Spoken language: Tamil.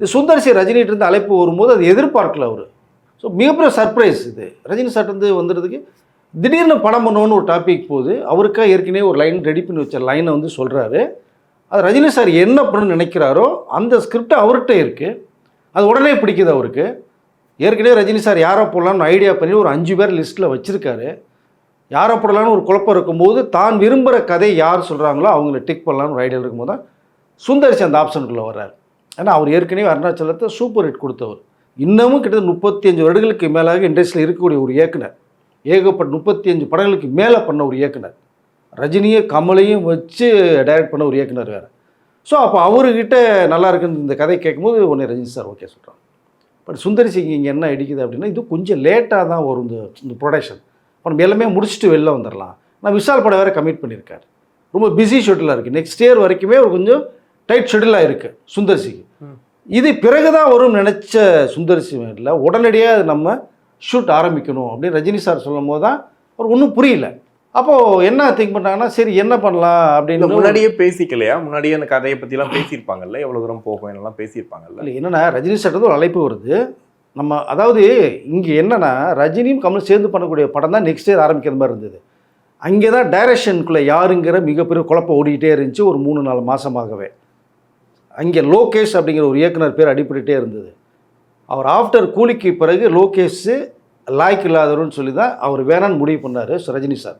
இது சுந்தர்சி ரஜினிகிட்ட இருந்து அழைப்பு வரும்போது அது எதிர்பார்க்கல அவர். ஸோ மிகப்பெரிய சர்ப்ரைஸ் இது. ரஜினி சார் வந்து வந்துடுறதுக்கு திடீர்னு படம் பண்ணணும்னு ஒரு டாபிக் போகுது அவருக்கா ஏற்கனவே ஒரு லைன் ரெடி பண்ணி வச்ச லைனை வந்து சொல்கிறாரு அது ரஜினி சார் என்ன பண்ணணும்னு நினைக்கிறாரோ அந்த ஸ்கிரிப்ட் அவர்கிட்ட இருக்குது அது உடனே பிடிக்குது அவருக்கு. ஏற்கனவே ரஜினி சார் யாரை போடலாம்னு ஐடியா பண்ணி ஒரு அஞ்சு பேர் லிஸ்ட்டில் வச்சுருக்காரு. யாரை போடலான்னு ஒரு குழப்பம் இருக்கும்போது தான் விரும்புகிற கதை யார் சொல்கிறாங்களோ அவங்கள டிக் பண்ணலான்னு ஒரு ஐடியா இருக்கும்போது தான் சுந்தரிசி அந்த ஆப்ஷனுக்குள்ளே வர்றாரு. ஏன்னா அவர் ஏற்கனவே அருணாச்சலத்தை சூப்பர் ஹிட் கொடுத்தவர். இன்னமும் கிட்டத்தட்ட முப்பத்தி அஞ்சு வருடங்களுக்கு மேலாக இண்டஸ்ட்ரியில் இருக்கக்கூடிய ஒரு இயக்குனர். ஏகப்பட்ட முப்பத்தி அஞ்சு படங்களுக்கு மேலே பண்ண ஒரு இயக்குனர். ரஜினியை கமலையும் வச்சு டைரக்ட் பண்ண ஒரு இயக்குனர் வேறு. ஸோ அப்போ அவர்கிட்ட நல்லா இருக்குன்னு இந்த கதை கேட்கும்போது உடனே ரஜினி சார் ஓகே சொல்கிறாங்க பட் சுந்தரி சிங் இங்கே என்ன இடிக்குது அப்படின்னா இது கொஞ்சம் லேட்டாக தான் வரும் இந்த இந்த ப்ரொடக்ஷன் இப்போ நம்ம எல்லாமே முடிச்சுட்டு வெளில வந்துடலாம் நான் விஷால் படம் வேறு கமிட் பண்ணியிருக்காரு. ரொம்ப பிஸி ஷெட்டில் இருக்குது நெக்ஸ்ட் இயர் வரைக்குமே ஒரு கொஞ்சம் டைட் ஷெட்யூலாக இருக்குது சுந்தர்சிக்கு. இது பிறகு தான் வரும்னு நினச்ச சுந்தர்சி இல்லை உடனடியாக அது நம்ம ஷூட் ஆரம்பிக்கணும் அப்படின்னு ரஜினி சார் சொல்லும் போது தான் அவர் ஒன்றும் புரியல. அப்போது என்ன திங்க் பண்ணாங்கன்னா சரி என்ன பண்ணலாம் அப்படின்னு முன்னாடியே பேசிக்கலையா? முன்னாடியே அந்த கதையை எல்லாம் பேசியிருப்பாங்கல்ல? எவ்வளவு தூரம் போகும் என்னெல்லாம் பேசியிருப்பாங்கல்ல? இல்லை என்னன்னா ரஜினி சார் ஒரு அழைப்பு வருது. நம்ம அதாவது இங்கே என்னன்னா ரஜினியும் கமல் சேர்ந்து பண்ணக்கூடிய படம் தான் நெக்ஸ்ட் இயர் ஆரம்பிக்கிற மாதிரி இருந்தது. அங்கே தான் டைரக்ஷனுக்குள்ளே யாருங்கிற மிகப்பெரிய குழப்பம் ஓடிக்கிட்டே இருந்துச்சு ஒரு மூணு நாலு மாதமாகவே அங்கே லோகேஷ் அப்படிங்கிற ஒரு இயக்குனர் பேர் அடிபட்டுட்டே இருந்தது. அவர் ஆஃப்டர் கூலிக்கு பிறகு லோகேஷு லாய்க்கு இல்லாதவர்னு சொல்லி தான் அவர் வேணான்னு முடிவு பண்ணார். ரஜினி சார்.